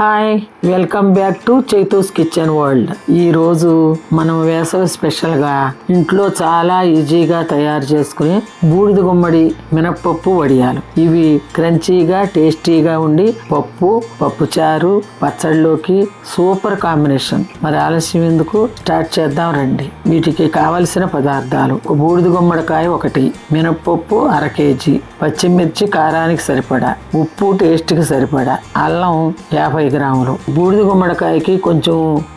Hi welcome back to Chaitu's kitchen world. ఈ రోజు మనం వేసవి స్పెషల్గా ఇంట్లో చాలా ఈజీగా తయారు చేసుకునే బూడిద గుమ్మడి మినప్పప్పు వడియాలు. ఇవి క్రంచీగా టేస్టీగా ఉండి పప్పు పప్పుచారు పచ్చడిలోకి పచ్చళ్ళలోకి సూపర్ కాంబినేషన్. మరి ఆలస్యం ఎందుకు? స్టార్ట్ చేద్దాం రండి. వీటికి కావలసిన పదార్థాలు. ఒక బూడిద గుమ్మడికాయ ఒకటి మినప్పప్పు అర కేజీ పచ్చిమిర్చి కారానికి సరిపడా ఉప్పు టేస్ట్కి సరిపడా అల్లం యాభై గ్రాములు బూడిద గుమ్మడికాయకి కొంచెం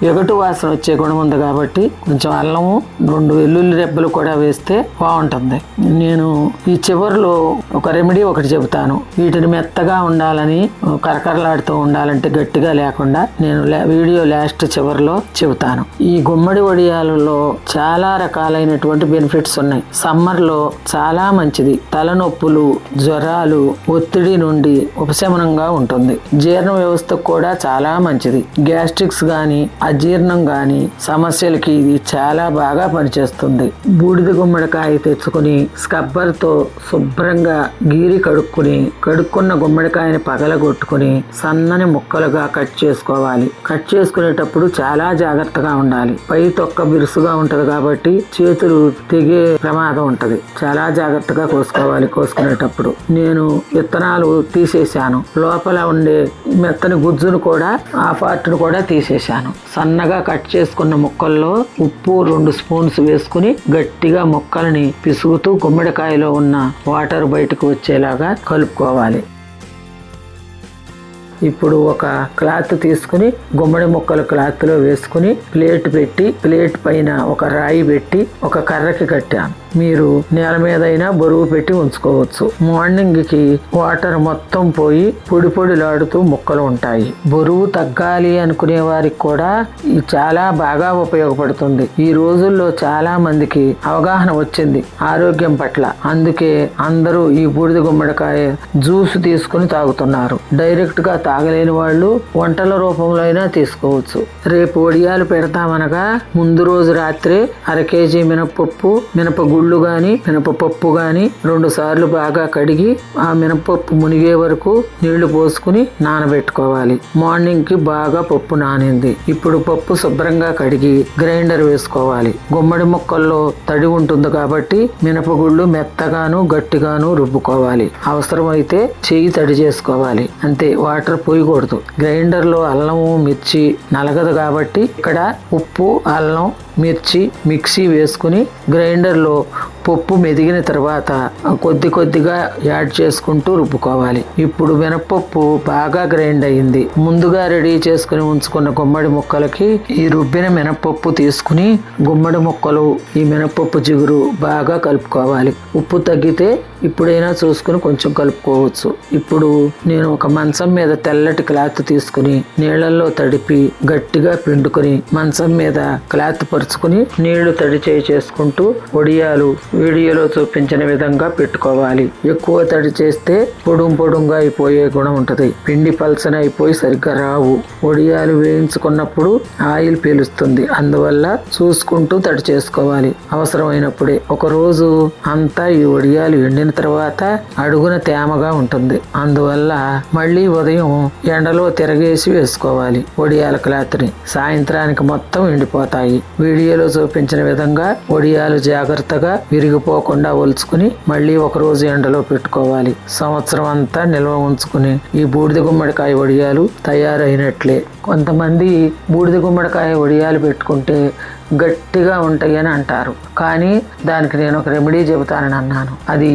ఎగటు వాసన వచ్చే గుణం ఉంది కాబట్టి కొంచెం అల్లము రెండు వెల్లుల్లి రెబ్బలు కూడా వేస్తే బాగుంటుంది. నేను ఈ చివరిలో ఒక రెమెడీ ఒకటి చెబుతాను. వీటిని మెత్తగా ఉండాలని కరకరలాడుతూ ఉండాలంటే గట్టిగా లేకుండా నేను వీడియో లాస్ట్ చివరిలో చెబుతాను. ఈ గుమ్మడి వడియాలలో చాలా రకాలైనటువంటి బెనిఫిట్స్ ఉన్నాయి. సమ్మర్లో చాలా మంచిది. తలనొప్పులు జ్వరాలు ఒత్తిడి నుండి ఉపశమనంగా ఉంటుంది. జీర్ణ వ్యవస్థకు కూడా చాలా మంచిది. గ్యాస్ట్రిక్స్ కానీ అజీర్ణం కానీ సమస్యలకి ఇది చాలా బాగా పనిచేస్తుంది. బూడిద గుమ్మడికాయ తెచ్చుకుని స్కబ్బర్తో శుభ్రంగా గీరి కడుక్కుని కడుక్కున్న గుమ్మడికాయని పగలగొట్టుకుని సన్నని ముక్కలుగా కట్ చేసుకోవాలి. కట్ చేసుకునేటప్పుడు చాలా జాగ్రత్తగా ఉండాలి. పై తొక్క బిరుసుగా ఉంటది కాబట్టి చేతులు తెగే ప్రమాదం ఉంటది. చాలా జాగ్రత్తగా కోసుకోవాలి కోసుకునేటప్పుడు. నేను విత్తనాలు తీసేశాను. లోపల ఉండే మెత్తని గుజ్జు గుజ్జును కూడా ఆ పార్ట్ను కూడా తీసేశాను. సన్నగా కట్ చేసుకున్న ముక్కల్లో ఉప్పు రెండు స్పూన్స్ వేసుకుని గట్టిగా ముక్కల్ని పిసుగుతూ గుమ్మడికాయలో ఉన్న వాటర్ బయటకు వచ్చేలాగా కలుపుకోవాలి. ఇప్పుడు ఒక క్లాత్ తీసుకుని గుమ్మడి ముక్కలు క్లాత్లో వేసుకుని ప్లేట్ పెట్టి ప్లేట్ పైన ఒక రాయి పెట్టి ఒక కర్రకి కట్టాను. మీరు నేల మీదైనా బరువు పెట్టి ఉంచుకోవచ్చు. మార్నింగ్కి వాటర్ మొత్తం పోయి పొడి పొడిలాడుతూ ముక్కలు ఉంటాయి. బరువు తగ్గాలి అనుకునే వారికి కూడా ఇది చాలా బాగా ఉపయోగపడుతుంది. ఈ రోజుల్లో చాలా మందికి అవగాహన వచ్చింది ఆరోగ్యం పట్ల. అందుకే అందరూ ఈ బూడిద గుమ్మడికాయ జ్యూస్ తీసుకుని తాగుతున్నారు. డైరెక్ట్గా తాగలేని వాళ్ళు వంటల రూపంలో అయినా తీసుకోవచ్చు. రేపు వడియాలు పెడతామనగా ముందు రోజు రాత్రి అర కేజీ మినపప్పు మినప గుళ్ళు కానీ మినపప్పు కానీ రెండు సార్లు బాగా కడిగి ఆ మినపప్పు మునిగే వరకు నీళ్ళు పోసుకుని నానబెట్టుకోవాలి. మార్నింగ్కి బాగా పప్పు నానింది. ఇప్పుడు పప్పు శుభ్రంగా కడిగి గ్రైండర్ వేసుకోవాలి. గుమ్మడి ముక్కల్లో తడి ఉంటుంది కాబట్టి మినపగుళ్ళు మెత్తగాను గట్టిగాను రుబ్బుకోవాలి. అవసరమైతే చెయ్యి తడి చేసుకోవాలి. అంతే వాటర్ పోయకూడదు. గ్రైండర్లో అల్లము మిర్చి నలగదు కాబట్టి ఇక్కడ ఉప్పు అల్లం మిర్చి మిక్సీ వేసుకుని గ్రైండర్లో పప్పు మెదిగిన తర్వాత కొద్ది కొద్దిగా యాడ్ చేసుకుంటూ రుబ్బుకోవాలి. ఇప్పుడు మినపప్పు బాగా గ్రైండ్ అయింది ముందుగా రెడీ చేసుకుని ఉంచుకున్న గుమ్మడి ముక్కలకి ఈ రుబ్బిన మినపప్పు తీసుకుని గుమ్మడి ముక్కలు ఈ మినపప్పు జిగురు బాగా కలుపుకోవాలి. ఉప్పు తగ్గితే ఇప్పుడైనా చూసుకుని కొంచెం కలుపుకోవచ్చు. ఇప్పుడు నేను ఒక మంచం మీద తెల్లటి క్లాత్ తీసుకుని నీళ్ళల్లో తడిపి గట్టిగా పిండుకొని మంచం మీద క్లాత్ పరుచుకుని నీళ్ళు తడి చేయి చేసుకుంటూ వడియాలు వీడియోలో చూపించిన విధంగా పెట్టుకోవాలి. ఎక్కువ తడి చేస్తే పొడుం పొడుంగా అయిపోయే గుణం ఉంటది. పిండి పలసన అయిపోయి సరిగ్గా రావు. వడియాలు వేయించుకున్నప్పుడు ఆయిల్ పీలుస్తుంది. అందువల్ల చూసుకుంటూ తడి చేసుకోవాలి. అవసరమైనప్పుడే. ఒక రోజు అంతా ఈ వడియాలు ఎండిన తర్వాత అడుగున తేమగా ఉంటుంది. అందువల్ల మళ్ళీ ఉదయం ఎండలో తిరగేసి వేసుకోవాలి. వడియాల క్లాత్ని సాయంత్రానికి మొత్తం ఎండిపోతాయి. వీడియోలో చూపించిన విధంగా వడియాలు జాగ్రత్తగా విరిగిపోకుండా ఒలుచుకుని మళ్ళీ ఒక రోజు ఎండలో పెట్టుకోవాలి. సంవత్సరం అంతా నిల్వ ఉంచుకుని ఈ బూడిద గుమ్మడికాయ వడియాలు తయారైనట్లే. కొంతమంది బూడిద గుమ్మడికాయ వడియాలు పెట్టుకుంటే గట్టిగా ఉంటాయి అని అంటారు. కానీ దానికి నేను ఒక రెమెడీ చెబుతానని అన్నాను. అది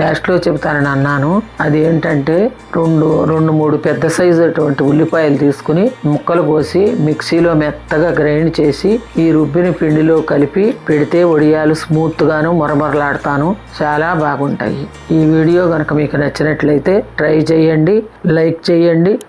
లాస్ట్లో చెబుతానని అన్నాను. అది ఏంటంటే రెండు రెండు మూడు పెద్ద సైజు అటువంటి ఉల్లిపాయలు తీసుకుని ముక్కలు కోసి మిక్సీలో మెత్తగా గ్రైండ్ చేసి ఈ రుబ్బిన పిండిలో కలిపి పెడితే వడియాలు స్మూత్ గాను మొరమొరలాడతాను. చాలా బాగుంటాయి. ఈ వీడియో కనుక మీకు నచ్చినట్లయితే ట్రై చేయండి లైక్ చేయండి